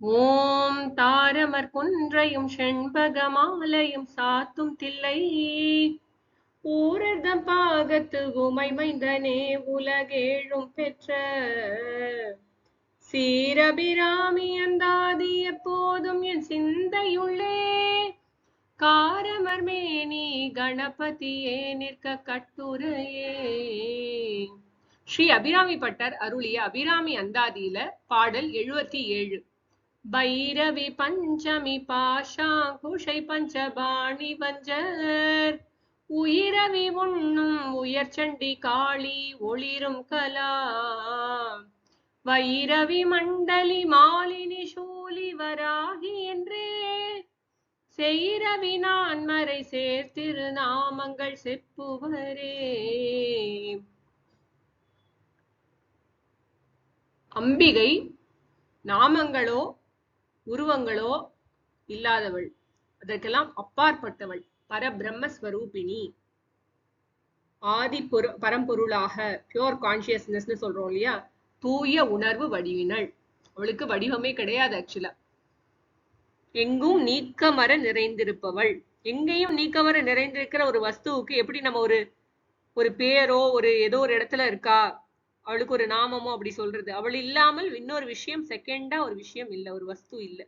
ஓம் தாரமர் குன்றையும் செண்பக மாலையும் சாத்தும் தில்லை. ஊரதம் பாகத்து உமை மைந்தனே உலகேழும் பெற்ற. சீரபிராமி அந்தாதி எப்போதும் என் சிந்தையுள்ளே. காரமர் மேனி கணபதியே நிற்க கட்டுரையே. ஸ்ரீ அபிராமி பட்டர் அருளிய அபிராமி அந்தாதியில பாடல் எழுபத்தி ஏழு. பைரவி பஞ்சமி பாஷாங்குஷை பஞ்சபாணி வஞ்சர் உயிரவி உண்ணும் உயர்ச்சண்டி காளி ஒளிரும் கலா. வைரவி மண்டலி மாலினி சூலி வராகி என்றே. செய்ரவி நான் மறை சேர்த்திரு நாமங்கள் செப்புவரே. அம்பிகை நாமங்களோ உருவங்களோ இல்லாதவள். அதற்கெல்லாம் அப்பாற்பட்டவள். பரபிரம்மஸ்வரூபிணி. ஆதி பொரு பரம்பொருளாக பியோர் கான்சியஸ்னஸ்னு சொல்றோம் இல்லையா? தூய உணர்வு வடிவினள். அவளுக்கு வடிவமே கிடையாது ஆக்சுவலா எங்கும் நீக்கமர நிறைந்திருப்பவள். எங்கேயும் நீக்கமர நிறைந்திருக்கிற ஒரு வஸ்துவுக்கு எப்படி நம்ம ஒரு ஒரு பேரோ ஒரு ஏதோ ஒரு இடத்துல இருக்கா? அவளுக்கு ஒரு நாமமோ அப்படி சொல்றது. அவள் இல்லாமல் இன்னொரு விஷயம் செகண்டா ஒரு விஷயம் இல்ல ஒரு வஸ்து இல்ல.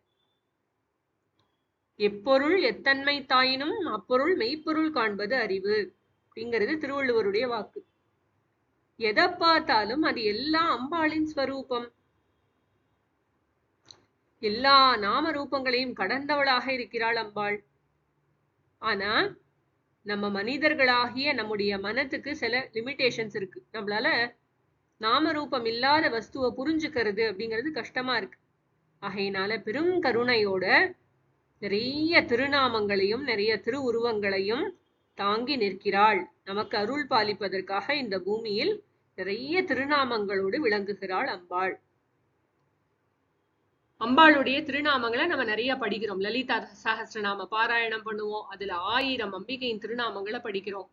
எப்பொருள் எத்தன்மை தாயினும் அப்பொருள் மெய்ப்பொருள் காண்பது அறிவு அப்படிங்கிறது திருவள்ளுவருடைய வாக்கு. எதை பார்த்தாலும் அது எல்லாம் அம்பாளின் ஸ்வரூபம். எல்லா நாம ரூபங்களையும் கடந்தவளாக இருக்கிறாள் அம்பாள். ஆனா நம்ம மனிதர்களாகிய நம்முடைய மனத்துக்கு சில லிமிடேஷன்ஸ் இருக்கு. நம்மளால நாம ரூபம் இல்லாத வஸ்துவை புரிஞ்சுக்கிறது அப்படிங்கிறது கஷ்டமா இருக்கு. ஆகையினால பெரும் கருணையோட நிறைய திருநாமங்களையும் நிறைய திருவுருவங்களையும் தாங்கி நிற்கிறாள். நமக்கு அருள் பாலிப்பதற்காக இந்த பூமியில் நிறைய திருநாமங்களோடு விளங்குகிறாள் அம்பாள். அம்பாளுடைய திருநாமங்களை நம்ம நிறைய படிக்கிறோம். லலிதா சஹஸ்ரநாம பாராயணம் பண்ணுவோம். அதுல ஆயிரம் அம்பிகையின் திருநாமங்களை படிக்கிறோம்.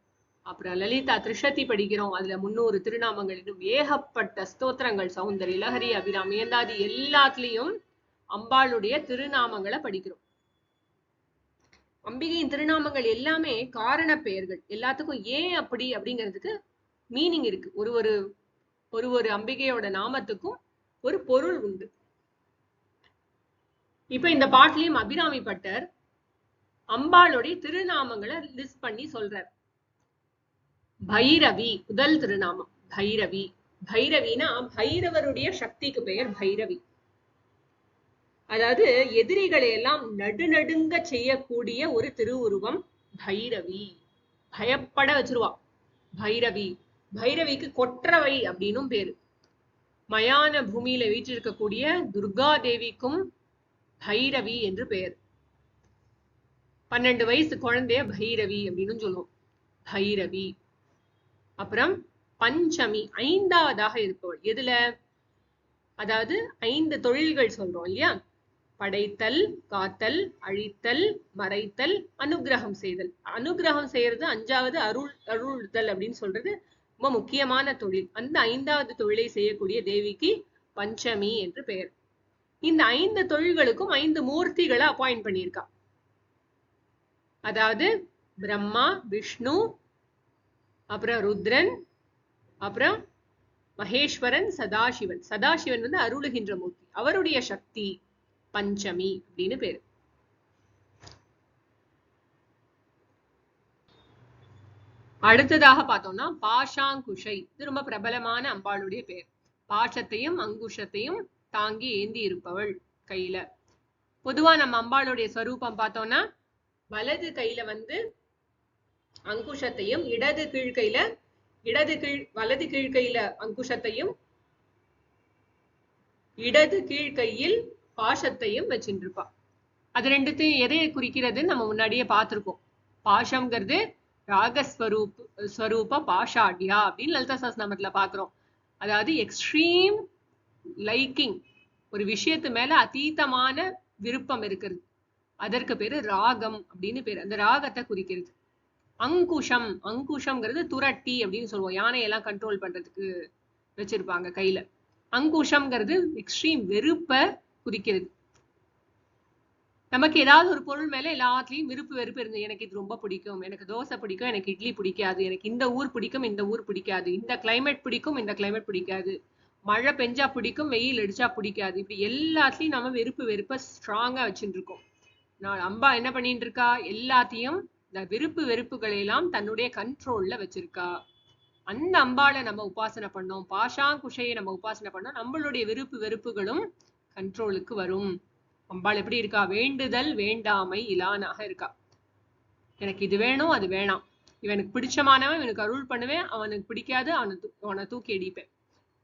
அப்புறம் லலிதா திரிஷதி படிக்கிறோம். அதுல முன்னூறு திருநாமங்கள் இன்னும் ஏகப்பட்ட ஸ்தோத்திரங்கள் சௌந்தரி லஹரி அபிராமி ஏந்தாதி எல்லாத்துலயும் அம்பாளுடைய திருநாமங்களை படிக்கிறோம். அம்பிகையின் திருநாமங்கள் எல்லாமே காரண பெயர்கள். எல்லாத்துக்கும் ஏன் அப்படி அப்படிங்கிறதுக்கு மீனிங் இருக்கு. ஒரு ஒரு ஒரு ஒரு அம்பிகையோட நாமத்துக்கும் ஒரு பொருள் உண்டு. இப்ப இந்த பாட்டிலையும் அபிராமி பட்டர் அம்பாளுடைய திருநாமங்களை லிஸ்ட் பண்ணி சொல்றார். பைரவி முதல் திருநாமம் பைரவி. பைரவினா பைரவருடைய சக்திக்கு பெயர் பைரவி. அதாவது எதிரிகளை எல்லாம் நடுநடுங்க செய்யக்கூடிய ஒரு திருவுருவம் பைரவி. பயப்பட வச்சிருவா. பைரவி. பைரவிக்கு கொற்றவை அப்படின்னும் பேரு. மயான பூமியில வீற்றிருக்கக்கூடிய துர்கா தேவிக்கும் பைரவி என்று பெயர். பன்னெண்டு வயசு குழந்தைய பைரவி அப்படின்னு சொல்லுவோம். பைரவி. அப்புறம் பஞ்சமி ஐந்தாவதாக இருப்பவள் எதுல? அதாவது ஐந்து தொழில்கள் சொல்றோம் இல்லையா? படைத்தல் காத்தல் அழித்தல் மறைத்தல் அனுகிரகம் செய்தல். அனுகிரகம் செய்யறது அஞ்சாவது அருள் அருள்தல் அப்படின்னு சொல்றது ரொம்ப முக்கியமான தொழில். அந்த ஐந்தாவது தொழிலை செய்யக்கூடிய தேவிக்கு பஞ்சமி என்று பெயர். இந்த ஐந்து தொழில்களுக்கும் ஐந்து மூர்த்திகளை அப்பாயிண்ட் பண்ணியிருக்கா. அதாவது பிரம்மா விஷ்ணு அப்புறம் ருத்ரன் அப்புறம் மகேஸ்வரன் சதாசிவன். சதாசிவன் வந்து அருளுகின்ற மூர்த்தி. அவருடைய சக்தி பஞ்சமி அப்படின்னு பேரு. அடுத்ததாக பார்த்தோம்னா பாஷாங்குஷை. இது ரொம்ப பிரபலமான அம்பாளுடைய பேர். பாஷத்தையும் அங்குஷத்தையும் தாங்கி ஏந்தி இருப்பவள் கையில. பொதுவா நம்ம அம்பாளுடைய ஸ்வரூபம் பார்த்தோம்னா வலது கையில வந்து அங்குஷத்தையும் இடது கீழ்கையில இடது கீழ் வலது கீழ்கையில அங்குஷத்தையும் இடது கீழ்கையில் பாஷத்தையும் வச்சுருப்பா அது ரெண்டுத்தையும் எதை குறிக்கிறது? நம்ம முன்னாடியே பார்த்திருக்கோம். பாஷம்ங்கிறது ராகஸ்வரூப் ஸ்வரூப பாஷாட்யா அப்படின்னு லலிதா சஹஸ்ரநாமத்துல பாக்குறோம் அதாவது எக்ஸ்ட்ரீம் லைக்கிங் ஒரு விஷயத்து மேல அதீதமான விருப்பம் இருக்கிறது. அதற்கு பேரு ராகம் அப்படின்னு பேரு. அந்த ராகத்தை குறிக்கிறது. அங்குஷம் அங்குஷம்ங்கிறது துரட்டி அப்படின்னு சொல்லுவோம். யானையெல்லாம் கண்ட்ரோல் பண்றதுக்கு வச்சிருப்பாங்க கையில. அங்குஷம்ங்கிறது எக்ஸ்ட்ரீம் வெறுப்ப குறிக்கிறது நமக்கு ஏதாவது ஒரு பொருள் மேல எல்லாத்துலயும் விருப்பு வெறுப்பு இருந்தது எனக்கு இது ரொம்ப பிடிக்கும் எனக்கு தோசை பிடிக்கும் எனக்கு இட்லி பிடிக்காது எனக்கு இந்த ஊர் பிடிக்கும் இந்த ஊர் பிடிக்காது இந்த கிளைமேட் பிடிக்கும் இந்த கிளைமேட் பிடிக்காது. மழை பெஞ்சா பிடிக்கும் வெயில் அடிச்சா பிடிக்காது. இப்படி எல்லாத்துலயும் நம்ம வெறுப்பு வெறுப்ப ஸ்ட்ராங்கா வச்சுட்டு இருக்கோம். நான் அம்பா என்ன பண்ணிட்டு இருக்கா? எல்லாத்தையும் இந்த விருப்பு வெறுப்புகளை எல்லாம் தன்னுடைய கண்ட்ரோல்ல வச்சிருக்கா. அந்த அம்பாளை நம்ம உபாசனை பண்ணோம். பாஷாங்குஷையை நம்ம உபாசனை பண்ணோம் நம்மளுடைய விருப்பு வெறுப்புகளும் கண்ட்ரோலுக்கு வரும். அம்பாள் எப்படி இருக்கா? வேண்டுதல் வேண்டாமை இலானாக இருக்கா. எனக்கு இது வேணும் அது வேணாம். இவனுக்கு பிடிச்சமானவன் இவனுக்கு அருள் பண்ணுவேன். அவனுக்கு பிடிக்காது அவனை அவனை தூக்கி அடிப்பேன்.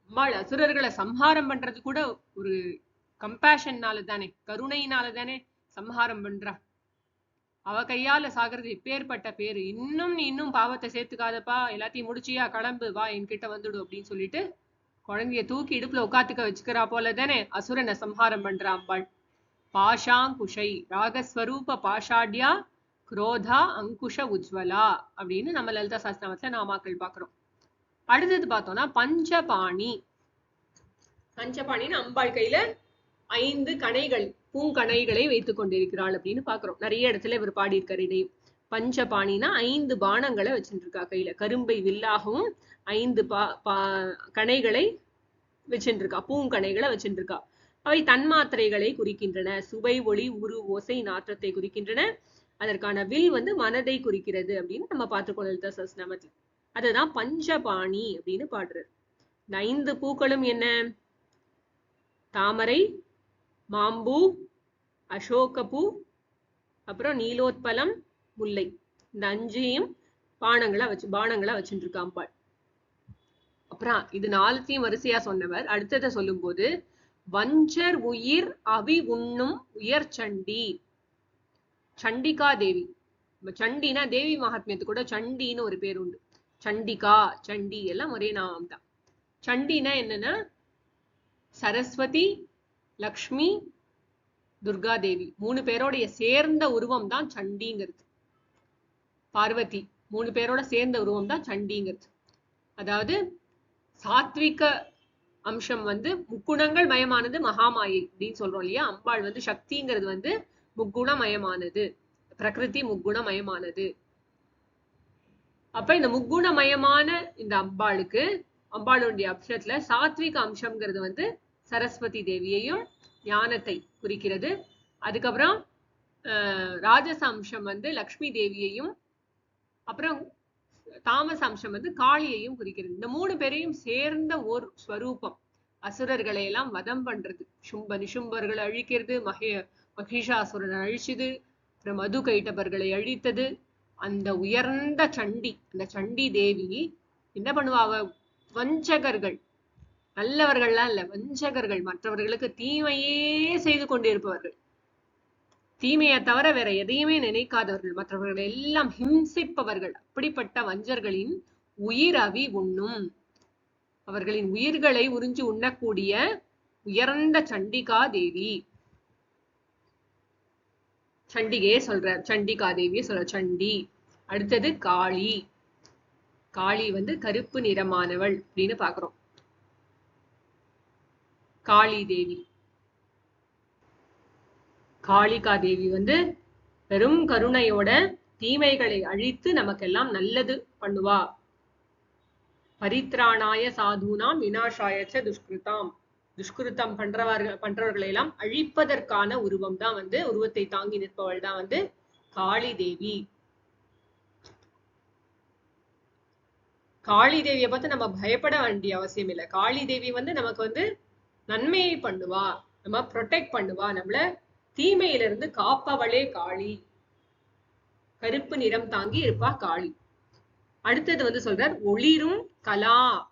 அம்பாள் அசுரர்களை சம்ஹாரம் பண்றது கூட ஒரு கம்பேஷன்னால தானே கருணையினால தானே சம்ஹாரம் பண்றா. அவ கையால சாகிறது இப்பேற்பட்ட பேரு. இன்னும் நீ இன்னும் பாவத்தை சேர்த்துக்காதப்பா. எல்லாத்தையும் முடிச்சியா கிளம்பு வா என்கிட்ட வந்துடு அப்படின்னு சொல்லிட்டு குழந்தைய தூக்கி இடுப்புல உட்காத்துக்க வச்சுக்கிறா போல தானே அசுரனை சம்ஹாரம் பண்றா அம்பாள் பாஷாங்குஷை ராகஸ்வரூப பாஷாட்யா குரோதா அங்குஷ உஜ்வலா அப்படின்னு நம்ம லலிதா சாஸ்திரத்துல நாமாக்கள் பாக்குறோம் அடுத்தது பார்த்தோம்னா பஞ்சபாணி. பஞ்சபாணின்னு அம்பாள் கையில ஐந்து கணைகள் பூங்கணைகளை வைத்துக் கொண்டிருக்கிறாள் அப்படின்னு பாக்குறோம் நிறைய இடத்துல இவர் பாடியிருக்காரு. இதையும் பஞ்சபாணினா ஐந்து பானங்களை வச்சுட்டு இருக்கா கையில. கரும்பை வில்லாகவும் ஐந்து பா பா கணைகளை வச்சுட்டு இருக்கா பூங்கணைகளை வச்சுட்டு இருக்கா அவை தன்மாத்திரைகளை குறிக்கின்றன. சுவை ஒளி உரு ஓசை நாற்றத்தை குறிக்கின்றன. அதற்கான வில் வந்து மனதை குறிக்கிறது அப்படின்னு நம்ம பார்த்துக்கோ லலிதா சஸ்நாமத்தில் அதுதான் பஞ்சபாணி அப்படின்னு பாடுறாரு. இந்த ஐந்து பூக்களும் என்ன? தாமரை மாம்பூ அசோகப்பூ அப்புறம் நீலோத்பலம் முல்லை. இந்த அஞ்சையும் பானங்களா வச்சு பானங்களா வச்சுட்டு இருக்கா அம்பாள் அப்புறம் இது நாலுத்தையும் வரிசையா சொன்னவர். அடுத்ததை சொல்லும்போது வஞ்சர் உயிர் அவி உண்ணும் உயர் சண்டி. சண்டிகா தேவி. நம்ம சண்டினா தேவி மகாத்மியத்துக்கு கூட சண்டின்னு ஒரு பேர் உண்டு. சண்டிகா சண்டி எல்லாம் ஒரே நாமம் தான் சண்டினா என்னன்னா சரஸ்வதி லக்ஷ்மி துர்கா தேவி மூணு பேரோடைய சேர்ந்த உருவம் தான் சண்டிங்கிறது. பார்வதி மூணு பேரோட சேர்ந்த உருவம் தான் சண்டிங்கிறது. அதாவது சாத்விக அம்சம் வந்து முக்குணங்கள் மயமானது மகாமாயை அப்படின்னு சொல்றோம் இல்லையா? அம்பாள் வந்து சக்திங்கிறது வந்து முக்குணமயமானது. பிரகிருதி முக்குணமயமானது. அப்ப இந்த முக்குணமயமான இந்த அம்பாளுக்கு அம்பாளுடைய அம்சத்துல சாத்விக அம்சம்ங்கிறது வந்து சரஸ்வதி தேவியையும் ஞானத்தை குறிக்கிறது. அதுக்கப்புறம் ராஜச அம்சம் வந்து லக்ஷ்மி தேவியையும் அப்புறம் தாமச அம்சம் வந்து காளியையும் குறிக்கிறது. இந்த மூணு பேரையும் சேர்ந்த ஓர் ஸ்வரூபம். அசுரர்களை எல்லாம் வதம் பண்றது. சும்ப நிஷும்பர்களை அழிக்கிறது மகே மகிஷாசுரனை அழிச்சுது அப்புறம் மது கைட்டபர்களை அழித்தது. அந்த உயர்ந்த சண்டி அந்த சண்டி தேவி என்ன பண்ணுவாங்க வஞ்சகர்கள் நல்லவர்கள்லாம் இல்ல வஞ்சகர்கள். மற்றவர்களுக்கு தீமையே செய்து கொண்டிருப்பவர்கள். தீமையை தவிர வேற எதையுமே நினைக்காதவர்கள். மற்றவர்களை எல்லாம் ஹிம்சிப்பவர்கள். அப்படிப்பட்ட வஞ்சர்களின் உயிர் அவி உண்ணும். அவர்களின் உயிர்களை உறிஞ்சு உண்ணக்கூடிய உயர்ந்த சண்டிகா தேவி சண்டிகையே சொல்ற சண்டிகா தேவியே சொல்ற சண்டி. அடுத்தது காளி. காளி வந்து கருப்பு நிறமானவள் அப்படின்னு பாக்குறோம் காளி தேவி காளிகா தேவி வந்து பெரும் கருணையோட தீமைகளை அழித்து நமக்கெல்லாம் நல்லது பண்ணுவா. பரித்ராணாய சாதுனாம் வினாஷாயச்ச துஷ்கிருதாம். துஷ்கிருத்தம் பண்றவர்கள் பண்றவர்களை எல்லாம் அழிப்பதற்கான உருவம் தான் வந்து உருவத்தை தாங்கி நிற்பவள் தான் வந்து காளி தேவி காளி தேவியை பார்த்து நம்ம பயப்பட வேண்டிய அவசியம் இல்லை. காளி தேவி வந்து நமக்கு வந்து நன்மையை பண்ணுவா நம்ம ப்ரொடெக்ட் பண்ணுவா நம்மள தீமையிலிருந்து இருந்து காப்பவளே காளி. கருப்பு நிறம் தாங்கி இருப்பா காளி. அடுத்தது வந்து சொல்றார் ஒளிரும் கலா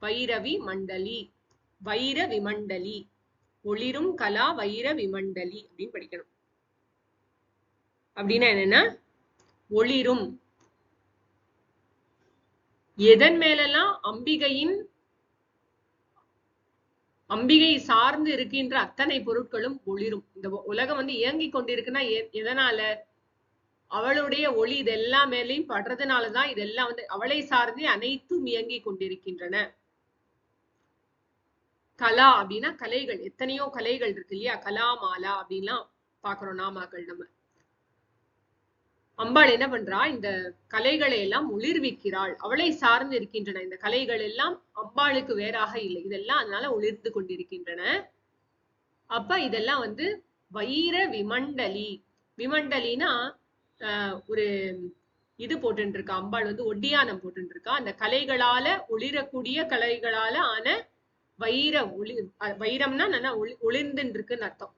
வைரவி மண்டலி வைர விமண்டலி. ஒளிரும் கலா வைர விமண்டலி அப்படின்னு படிக்கணும். அப்படின்னா என்னன்னா ஒளிரும். எதன் மேலெல்லாம் அம்பிகையின் அம்பிகை சார்ந்து இருக்கின்ற அத்தனை பொருட்களும் ஒளிரும். இந்த உலகம் வந்து இயங்கிக் கொண்டிருக்குன்னா எ- எதனால? அவளுடைய ஒளி இதெல்லாம் மேலையும் படுறதுனாலதான் இதெல்லாம் வந்து அவளை சார்ந்தே அனைத்தும் இயங்கிக் கொண்டிருக்கின்றன. கலா அப்படின்னா கலைகள். எத்தனையோ கலைகள் இருக்கு இல்லையா? கலா மாலா அப்படின்லாம் பாக்குறோம் நாமாக்கள் நம்ம. அம்பாள் என்ன பண்றா? இந்த கலைகளை எல்லாம் ஒளிர்விக்கிறாள் அவளை சார்ந்து இருக்கின்றன. இந்த கலைகள் எல்லாம் அம்பாளுக்கு வேறாக இல்லை. இதெல்லாம் அதனால ஒளிர்ந்து கொண்டிருக்கின்றன. அப்ப இதெல்லாம் வந்து வைர விமண்டலி. விமண்டலினா ஆஹ் ஒரு இது போட்டுருக்கா அம்பாள் வந்து ஒட்டியானம் போட்டுருக்கா அந்த கலைகளால ஒளிரக்கூடிய கலைகளால ஆன வைர ஒளி அஹ் வைரம்னா நல்லா ஒளி ஒளிர்ந்துன்னு இருக்குன்னு அர்த்தம்.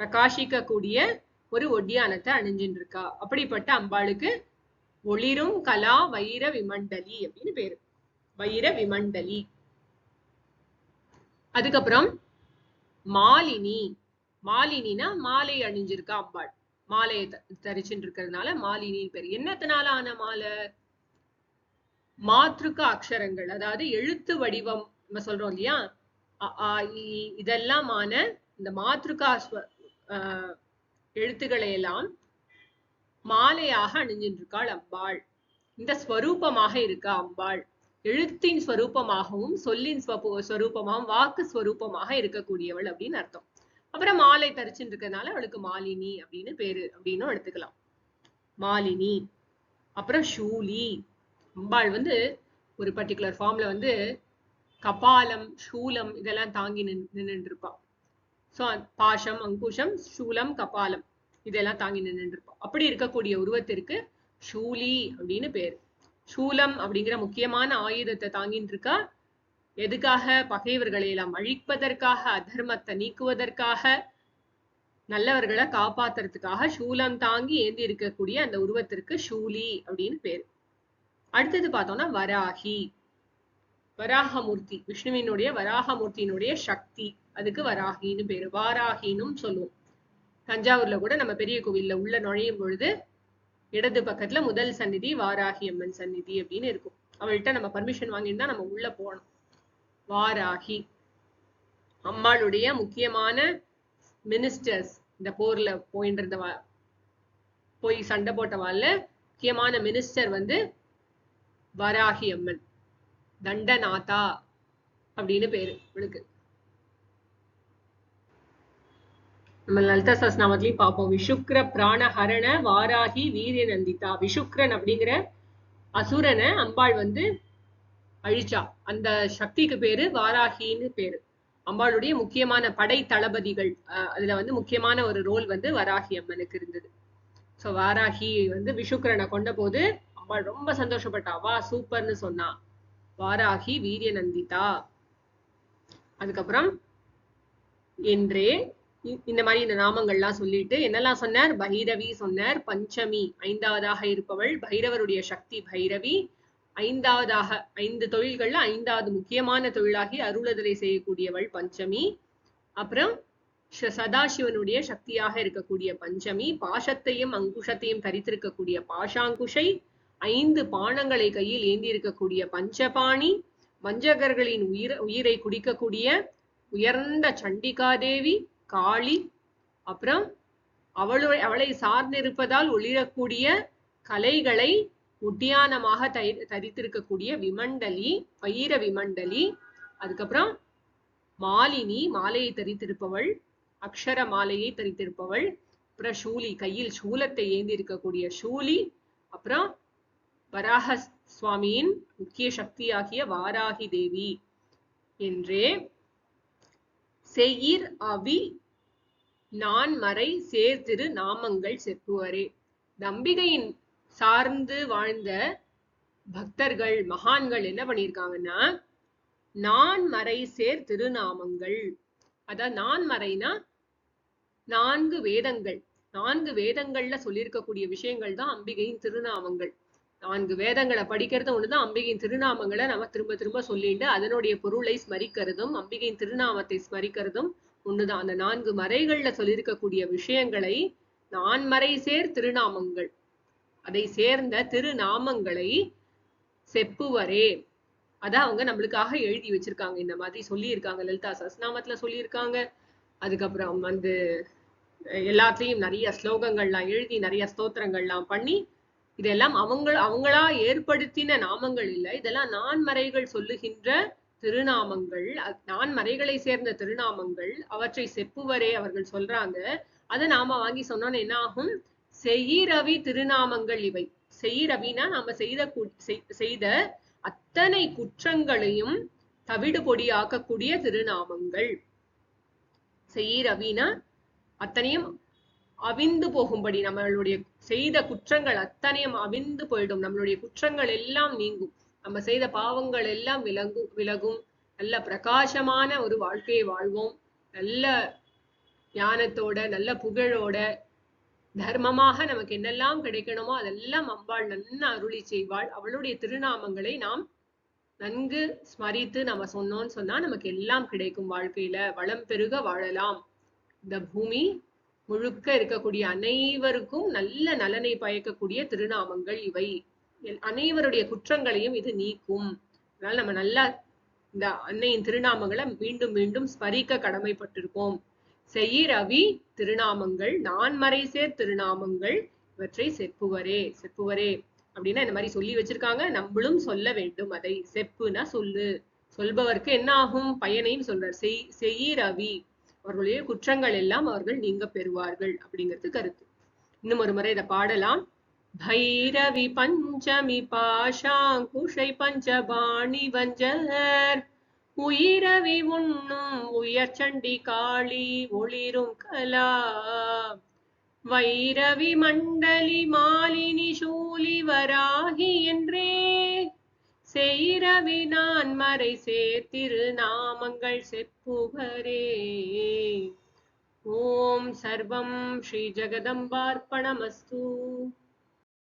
பிரகாசிக்க கூடிய ஒரு ஒட்டியானத்தை அணிஞ்சுட்டு இருக்கா அப்படிப்பட்ட அம்பாளுக்கு ஒளிரும் கலா வைர விமண்டலி அப்படின்னு பேரு. வைர விமண்டலி. அதுக்கப்புறம் மாலினி. மாலினா மாலை அணிஞ்சிருக்கா அம்பாள். மாலையை தரிச்சுட்டு இருக்கிறதுனால மாலினி பேர். என்னத்தினால ஆன மாலை? மாத்ருக்க அக்ஷரங்கள் அதாவது எழுத்து வடிவம் நம்ம சொல்றோம் இல்லையா? அ, இதெல்லாம் ஆன இந்த மாத்ருகா ஆஹ், எழுத்துக்களை எல்லாம் மாலையாக அணிஞ்சிட்டு இருக்காள் அம்பாள். இந்த ஸ்வரூபமாக இருக்கா அம்பாள். எழுத்தின் ஸ்வரூபமாகவும் சொல்லின் ஸ்வரூபமாகவும் வாக்கு ஸ்வரூபமாக இருக்கக்கூடியவள் அப்படின்னு அர்த்தம். அப்புறம் மாலை தரிச்சுட்டு இருக்கிறதுனால அவளுக்கு மாலினி அப்படின்னு பேரு அப்படின்னு எடுத்துக்கலாம். மாலினி அப்புறம் ஷூலி. அம்பாள் வந்து ஒரு பர்டிகுலர் ஃபார்ம்ல வந்து கபாலம் சூலம் இதெல்லாம் தாங்கி நின் நின்னுட்டு ஸோ பாஷம் அங்குஷம் சூலம் கபாலம். இதெல்லாம் தாங்கி நின்னுட்டு அப்படி இருக்கக்கூடிய உருவத்திற்கு ஷூலி அப்படின்னு பேர். சூலம் அப்படிங்கிற முக்கியமான ஆயுதத்தை தாங்கின்னு இருக்கா எதுக்காக பகைவர்களை எல்லாம் அழிப்பதற்காக அதர்மத்தை நீக்குவதற்காக நல்லவர்களை காப்பாத்துறதுக்காக சூலம் தாங்கி ஏந்தி இருக்கக்கூடிய அந்த உருவத்திற்கு ஷூலி அப்படின்னு பேர். அடுத்தது பார்த்தோம்னா வராகி. வராகமூர்த்தி விஷ்ணுவினுடைய வராகமூர்த்தியினுடைய சக்தி. அதுக்கு வராகின்னு பேரு. வாராகினும் சொல்லுவோம். தஞ்சாவூர்ல கூட நம்ம பெரிய கோவில்ல உள்ள நுழையும் பொழுது இடது பக்கத்துல முதல் சந்நிதி வாராகி அம்மன் சந்நிதி அப்படின்னு இருக்கும். அவள்கிட்ட நம்ம பர்மிஷன் வாங்கிட்டு தான் நம்ம உள்ள போனோம் வாராகி. அம்மாளுடைய முக்கியமான மினிஸ்டர்ஸ் இந்த போர்ல போயின்றத போய் சண்டை போட்டவாள்ல முக்கியமான மினிஸ்டர் வந்து வராகி அம்மன். தண்டநாதா அப்படின்னு பேரு இவளுக்கு. நம்ம லலிதா சஸ்நாமத்திலையும் பார்ப்போம். விஷுக்ர பிராணஹரண வாராகி வீரிய நந்திதா விஷுக்ரன் அப்படிங்கிற அசுரனை அம்பாள் வந்து அழிச்சா. அந்த சக்திக்கு பேரு வாராகின்னு பேரு. அம்பாளுடைய முக்கியமான படை தளபதிகள் அஹ் அதுல வந்து முக்கியமான ஒரு ரோல் வந்து வராகி அம்மனுக்கு இருந்தது. சோ வாராகி வந்து விஷுக்கரனை கொண்ட போது அம்பாள் ரொம்ப சந்தோஷப்பட்டா. வா சூப்பர்னு சொன்னா. வாராகி வீரிய நந்திதா அதுக்கப்புறம் என்றே இந்த மாதிரி இந்த நாமங்கள்லாம் சொல்லிட்டு என்னெல்லாம் சொன்னார்? பைரவி சொன்னார் பஞ்சமி ஐந்தாவதாக இருப்பவள் பைரவருடைய சக்தி பைரவி ஐந்தாவதாக ஐந்து தொழில்கள்ல ஐந்தாவது முக்கியமான தொழிலாகி அருளதலை செய்யக்கூடியவள் பஞ்சமி. அப்புறம் சதாசிவனுடைய சக்தியாக இருக்கக்கூடிய பஞ்சமி பாஷத்தையும் அங்குஷத்தையும் தரித்திருக்கக்கூடிய பாஷாங்குஷை ஐந்து பானங்களை கையில் ஏந்தி இருக்கக்கூடிய பஞ்சபாணி வஞ்சகர்களின் உயிர் உயிரை குடிக்கக்கூடிய உயர்ந்த சண்டிகாதேவி காளி அப்புறம் அவளு அவளை சார்ந்திருப்பதால் ஒளிரக்கூடிய கலைகளை உட்டியானமாக தை- தரித்திருக்கக்கூடிய விமண்டலி வைர விமண்டலி அதுக்கப்புறம் மாலினி மாலையை தரித்திருப்பவள் அக்ஷர மாலையை தரித்திருப்பவள் அப்புறம் ஷூலி கையில் சூலத்தை ஏந்தி இருக்கக்கூடிய ஷூலி அப்புறம் வராக சுவாமியின் முக்கிய சக்தியாகிய வாராகி தேவி என்றே செயிர் அவி நான்மறை சேர்திரு நாமங்கள் செப்புவரே. நம்பிகையின் சார்ந்து வாழ்ந்த பக்தர்கள் மகான்கள் என்ன பண்ணியிருக்காங்கன்னா நான்மறை சேர் திருநாமங்கள். அதான் நான்மறைனா நான்கு வேதங்கள். நான்கு வேதங்கள்ல சொல்லியிருக்கக்கூடிய விஷயங்கள் தான் அம்பிகையின் திருநாமங்கள். நான்கு வேதங்களை படிக்கிறது ஒண்ணுதான். அம்பிகையின் திருநாமங்களை நம்ம திரும்ப திரும்ப சொல்லிட்டு அதனுடைய பொருளை ஸ்மரிக்கிறதும் அம்பிகையின் திருநாமத்தை ஸ்மரிக்கிறதும் ஒண்ணுதான். அந்த நான்கு மறைகள்ல சொல்லியிருக்கக்கூடிய விஷயங்களை நான்மறை சேர் திருநாமங்கள். அதை சேர்ந்த திருநாமங்களை செப்புவரே. அதான் அவங்க நம்மளுக்காக எழுதி வச்சிருக்காங்க. இந்த மாதிரி சொல்லியிருக்காங்க. லலிதா சஸ்நாமத்துல சொல்லியிருக்காங்க. அதுக்கப்புறம் வந்து எல்லாத்தையும் நிறைய ஸ்லோகங்கள்லாம் எழுதி நிறைய ஸ்தோத்திரங்கள்லாம் பண்ணி இதெல்லாம் அவங்க அவங்களா ஏற்படுத்தின நாமங்கள் இல்லை. இதெல்லாம் நான்மறைகள் சொல்லுகின்ற திருநாமங்கள். நான்மறைகளை சேர்ந்த திருநாமங்கள். அவற்றை செப்புவரே அவர்கள் சொல்றாங்க. அதை நாம வாங்கி சொன்னோம்னு என்ன ஆகும்? செய்யிரவி திருநாமங்கள் இவை. செய்யிரவினா நாம செய்த செய்த அத்தனை குற்றங்களையும் தவிடு பொடியாக்கக்கூடிய திருநாமங்கள். செய்யிரவினா அத்தனையும் அவிந்து போகும்படி நம்மளுடைய செய்த குற்றங்கள் அத்தனையும் அவிந்து போயிடும். நம்மளுடைய குற்றங்கள் எல்லாம் நீங்கும். நம்ம செய்த பாவங்கள் எல்லாம் விலகும் விலகும். நல்ல பிரகாசமான ஒரு வாழ்க்கையை வாழ்வோம். நல்ல ஞானத்தோட நல்ல புகழோட தர்மமாக நமக்கு என்னெல்லாம் கிடைக்கணுமோ அதெல்லாம் அம்பாள் நன்னா அருளி செய்வாள். அவளுடைய திருநாமங்களை நாம் நன்கு ஸ்மரித்து நம்ம சொன்னோம்னு சொன்னா நமக்கு எல்லாம் கிடைக்கும் வாழ்க்கையில. வளம் பெருக வாழலாம். இந்த பூமி முழுக்க இருக்கக்கூடிய அனைவருக்கும் நல்ல நலனை பயக்கக்கூடிய திருநாமங்கள் இவை. அனைவருடைய குற்றங்களையும் இது நீக்கும். அதனால நம்ம நல்லா இந்த அன்னையின் திருநாமங்களை மீண்டும் மீண்டும் ஸ்மரிக்க கடமைப்பட்டிருக்கோம் செயிரவி திருநாமங்கள் நான்மறை சேர் திருநாமங்கள் இவற்றை செப்புவரே செப்புவரே அப்படின்னா இந்த மாதிரி சொல்லி வச்சிருக்காங்க. நம்மளும் சொல்ல வேண்டும் அதை. செப்புனா சொல்லு. சொல்பவருக்கு என்ன ஆகும்? பயனையும் சொல்றார். செய் செயிரவி அவர்களுடைய குற்றங்கள் எல்லாம் அவர்கள் நீங்க பெறுவார்கள் அப்படிங்கிறது கருத்து. இன்னும் ஒரு முறை இதை பாடலாம். பைரவி பஞ்சமி பாஷாங்குஷை பஞ்சபாணி வஞ்சர் உயிரவி உண்ணும் உயர் சண்டி காளி ஒளிரும் கலா. வைரவி மண்டலி மாலினி சூலி வராகி என்றே. செய்ரவி நான் மறை சேர்த்திரு நாமங்கள் செப்புகரே. ஓம் சர்வம் ஸ்ரீ ஜெகதம்பார்ப்பணமஸ்து.